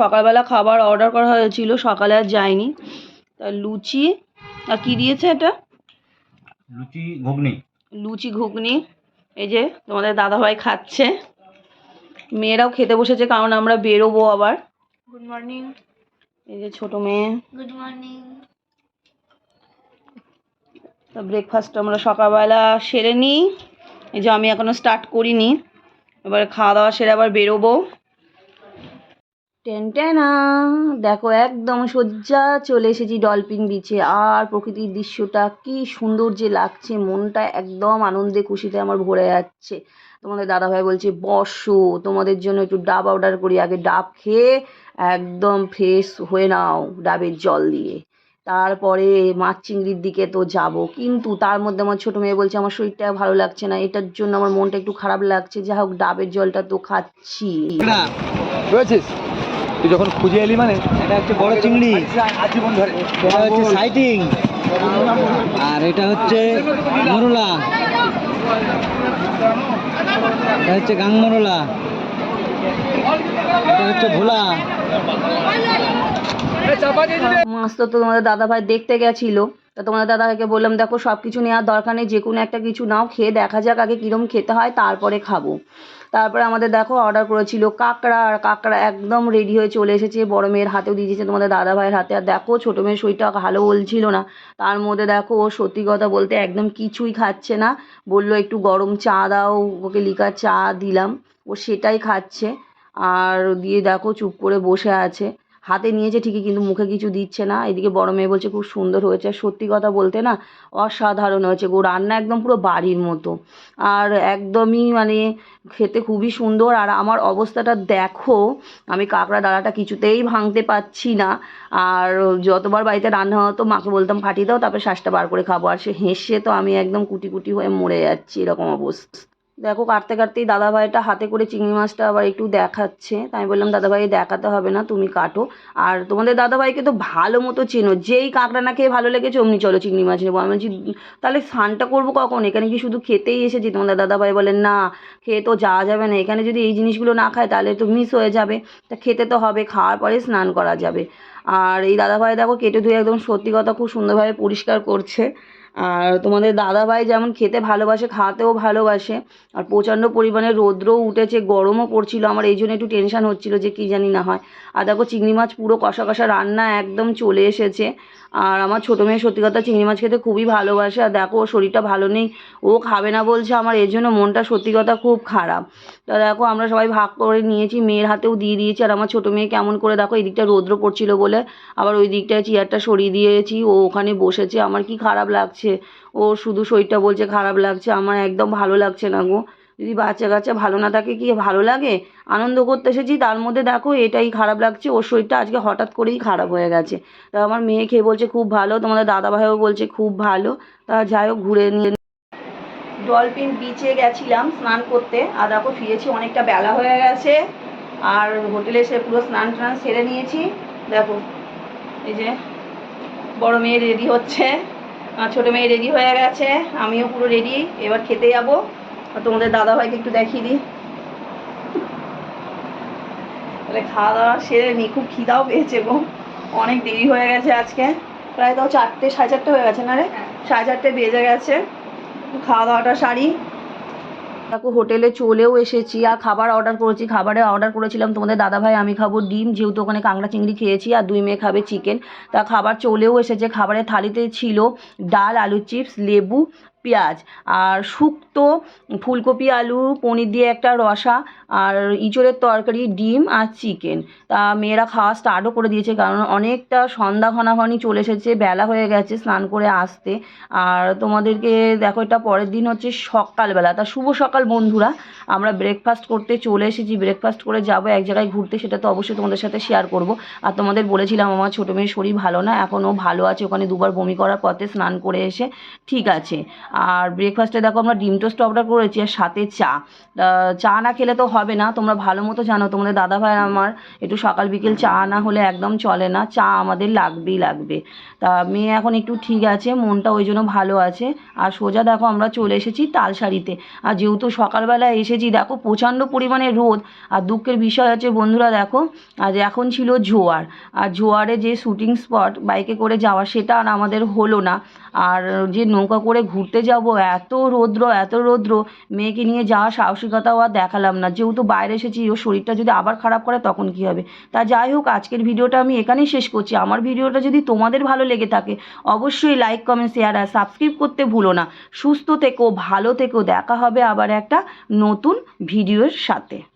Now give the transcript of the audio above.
সকালবেলা খাবার অর্ডার করা হয়েছিল সকালে আর যায়নি। তা লুচি আর কি দিয়েছে এটা? লুচি ঘুগনি। লুচি ঘুগনি এই যে তোমাদের দাদাভাই খাচ্ছে। মেয়েরাও খেতে বসেছে কারণ আমরা বেরোবো আবার। গুড মর্নিং এই যে ছোট মেয়ে। গুড মর্নিং তো ব্রেকফাস্ট আমরা সকালবেলা সেরে নিই। এই যে আমি এখনও স্টার্ট করিনি। এবার খাওয়া দাওয়া সেরে আবার বেরোবো। টেনটেনা দেখো একদম সজ্জা চলে এসেছি ডলফিন বিচে আর প্রকৃতির দৃশ্যটা কি সুন্দর যে লাগছে, মনটা একদম আনন্দে খুশিতে আমার ভরে যাচ্ছে। তোমাদের দাদাভাই বলছে, বসো, তোমাদের জন্য একটু ডাব অর্ডার করি, আগে ডাব খেয়ে একদম ফ্রেশ হয়ে নাও ডাবের জল দিয়ে। তারপরে মাছ চিংড়ির দিকে তো যাব। কিন্তু তার মধ্যে আমার ছোটো মেয়ে বলছে, আমার শরীরটা ভালো লাগছে না, এটার জন্য আমার মনটা একটু খারাপ লাগছে। যা হোক, ডাবের জলটা তো খাচ্ছি। তুই যখন খুঁজে এলি মানে? এটা হচ্ছে বড় চিংড়ি। আজীবন ধরে। এটা হচ্ছে সাইটিং। আর এটা হচ্ছে মরুলা। এটা হচ্ছে গাং মরুলা এটা হচ্ছে ভোলা। মাছ তো তোমাদের দাদা ভাই দেখতে গেছিল। তা তোমাদের দাদাভাইকে বললাম, দেখো সব কিছু নেওয়ার দরকার নেই যে কোনো একটা কিছু নাও, খেয়ে দেখা যাক আগে কীরকম খেতে হয়, তারপরে খাব। তারপরে আমাদের, দেখো অর্ডার করেছিল কাঁকড়া, আর কাঁকড়া একদম রেডি হয়ে চলে এসেছে, বড় মেয়ের হাতেও দিয়ে দিয়েছে তোমাদের দাদা ভাইয়ের হাতে। আর দেখো, ছোটো মেয়ের শরীরটা ভালো বলছিল না। তার মধ্যে, দেখো, ও সত্যি কথা বলতে একদম কিছুই খাচ্ছে না। বলল, একটু গরম চা দাও। ওকে লিকার চা দিলাম, ও সেটাই খাচ্ছে। আর দিয়ে, দেখো, চুপ করে বসে আছে। হাতে নিয়েছে ঠিকই, কিন্তু মুখে কিছু দিচ্ছে না। এদিকে বড় মেয়ে বলছে, খুব সুন্দর হয়েছে। সত্যি কথা বলতে না, অসাধারণ হয়েছে গো। রান্না একদম পুরো বাড়ির মতো। আর একদমই মানে খেতে খুবই সুন্দর। আর আমার অবস্থাটা দেখো, আমি কাঁকড়া ডালাটা কিছুতেই ভাঙতে পারছি না। আর যতবার বাড়িতে রান্না হতো, মাকে বলতাম ফাটিয়ে দাও, তারপরে শ্বাসটা বার করে খাব। আর সে হেসে তো আমি একদম কুটি কুটি হয়ে মরে যাচ্ছি, এরকম অবস্থা। দেখো, কাটতে কাটতেই দাদাভাইটা হাতে করে চিংড়ি মাছটা আবার একটু দেখাচ্ছে। তাই আমি বললাম দাদাভাই দেখাতে হবে না, তুমি কাটো। আর তোমাদের দাদাভাইকে তো ভালো মতো চেনো। যেই কাঁকড়া না খেয়ে ভালো লেগেছে, অমনি চলো চিংড়ি মাছ নেব। আমি বলছি, তাহলে স্নানটা করব কখন? এখানে কি শুধু খেতেই এসেছি? তোমাদের দাদাভাই বলেন, না, খেয়ে তো যাওয়া যাবে না। এখানে যদি এই জিনিসগুলো না খায়, তাহলে তো মিস হয়ে যাবে। তা খেতে তো হবে, খাওয়ার পরে স্নান করা যাবে। আর এই দাদাভাই দেখো, কেটে ধুয়ে একদম সত্যি কথা খুব সুন্দরভাবে পরিষ্কার করছে। আর তোমাদের দাদাভাই যেমন খেতে ভালোবাসে, খাওয়াতেও ভালোবাসে, আর প্রচণ্ড পরিমাণে রৌদ্রও উঠেছে, গরমও পড়ছিল, আমার এই জন্য একটু টেনশন হচ্ছিল যে কী জানি না হয়। আর দেখো চিংড়ি মাছ পুরো কষা কষা রান্না একদম চলে এসেছে। আর আমার ছোটো মেয়ে সত্যি কথা চিংড়ি মাছ খেতে খুবই ভালোবাসে, আর দেখো ওর শরীরটা ভালো নেই, ও খাবে না বলছে আমার, এর জন্য মনটা সত্যি কথা খুব খারাপ। তা দেখো আমরা সবাই ভাগ করে নিয়েছি, মেয়ের হাতেও দিয়ে দিয়েছি, আর আমার ছোটো মেয়ে কেমন করে দেখো এই দিকটা রৌদ্র পড়ছিল বলে, আবার ওই দিকটায় চেয়ারটা সরিয়ে দিয়েছি, ও ওখানে বসেছে, আমার কি খারাপ লাগছে? ও শুধু শরীরটা বলছে খারাপ লাগছে, আমার একদম ভালো লাগছে না গো। যদি বাচ্চা কাচ্চা ভালো না থাকে কি ভালো লাগে? আনন্দ করতে এসেছি, তার মধ্যে দেখো এটাই খারাপ লাগছে, ওর শরীরটা আজকে হঠাৎ করেই খারাপ হয়ে গেছে। তা আমার মেয়ে খেয়ে বলছে খুব ভালো, তোমাদের দাদাভাইও বলছে খুব ভালো। তা যাই হোক, ঘুরে নিয়ে ডলফিন বিচে গেছিলাম স্নান করতে, আর দেখো ফিরেছি অনেকটা বেলা হয়ে গেছে। আর হোটেলে এসে পুরো স্নান টান সেরে নিয়েছি। দেখো, এই যে বড় মেয়ে রেডি হচ্ছে। ছোটো মেয়ে রেডি হয়ে গেছে। আমিও পুরো রেডি এবার খেতে যাব। আর তোমাদের দাদাভাইকে একটু দেখিয়ে দিই। তাহলে খাওয়া দাওয়া সেরে নি খুব খিদাও পেয়েছে গো। অনেক দেরি হয়ে গেছে আজকে। প্রায় তাও চারটে সাড়ে চারটে হয়ে গেছে না রে? সাড়ে চারটে বেজে গেছে। খাওয়া দাওয়াটা সারি। দেখো হোটেলে চলেও এসেছি আর খাবার অর্ডার করেছি। খাবারে অর্ডার করেছিলাম তোমাদের দাদাভাই, আমি খাব ডিম, যেহেতু ওখানে কাঁকড়া চিংড়ি খেয়েছি আর দুই মেয়ে খাবে চিকেন তা খাবার চলেও এসেছে। খাবারের থালিতে ছিল ডাল, আলু চিপস লেবু পেঁয়াজ আর শুক্তো, ফুলকপি, আলু, পনির দিয়ে একটা রসা আর ইঁচড়ের তরকারি, ডিম আর চিকেন। তা মেয়েরা খাওয়া স্টার্টও করে দিয়েছে কারণ অনেকটা সন্ধ্যা ঘনাঘনি চলে এসেছে, বেলা হয়ে গেছে স্নান করে আসতে। আর তোমাদেরকে দেখো এটা পরের দিন হচ্ছে সকালবেলা। তা শুভ সকাল বন্ধুরা। আমরা ব্রেকফাস্ট করতে চলে এসেছি। ব্রেকফাস্ট করে যাব, এক জায়গায় ঘুরতে সেটা তো অবশ্যই তোমাদের সাথে শেয়ার করব। আর তোমাদের বলেছিলাম আমার ছোটো মেয়ের শরীর ভালো না, এখনও ভালো আছে। ওখানে দুবার বমি করার পথে স্নান করে এসে ঠিক আছে। আর ব্রেকফাস্টে দেখো আমরা ডিম টোস্ট অর্ডার করেছি আর সাথে চা। চা না খেলে তো হবে না, তোমরা ভালো মতো জানো, তোমাদের দাদা ভাই আমার একটু সকাল বিকেল চা না হলে একদম চলে না, চা আমাদের লাগবেই লাগবে। তা মেয়ে এখন একটু ঠিক আছে, মনটা ওই জন্য ভালো আছে। আর সোজা দেখো আমরা চলে এসেছি তালসারিতে আর যেহেতু সকালবেলা এসেছি, দেখো প্রচণ্ড পরিমাণে রোদ। আর দুঃখের বিষয় আছে বন্ধুরা দেখো, আজ এখন ছিল জোয়ার। আর জোয়ারে যে শুটিং স্পট বাইকে করে যাওয়া, সেটা আর আমাদের হলো না। আর যে নৌকা করে ঘুরতে যাব, এত রৌদ্র এত রৌদ্র। মেয়েকে নিয়ে যাওয়ার সাহসিকতাও আর দেখালাম না। যেহেতু বাইরে এসেছি, ওর শরীরটা যদি আবার খারাপ করে, তখন কি হবে? তা যাই হোক, আজকের ভিডিওটা আমি এখানেই শেষ করছি। আমার ভিডিওটা যদি তোমাদের ভালো লেগে থাকে, অবশ্যই লাইক কমেন্ট শেয়ার আর সাবস্ক্রাইব করতে ভুলো না। সুস্থ থেকো, ভালো থেকো। দেখা হবে আবার একটা নতুন ভিডিওর সাথে।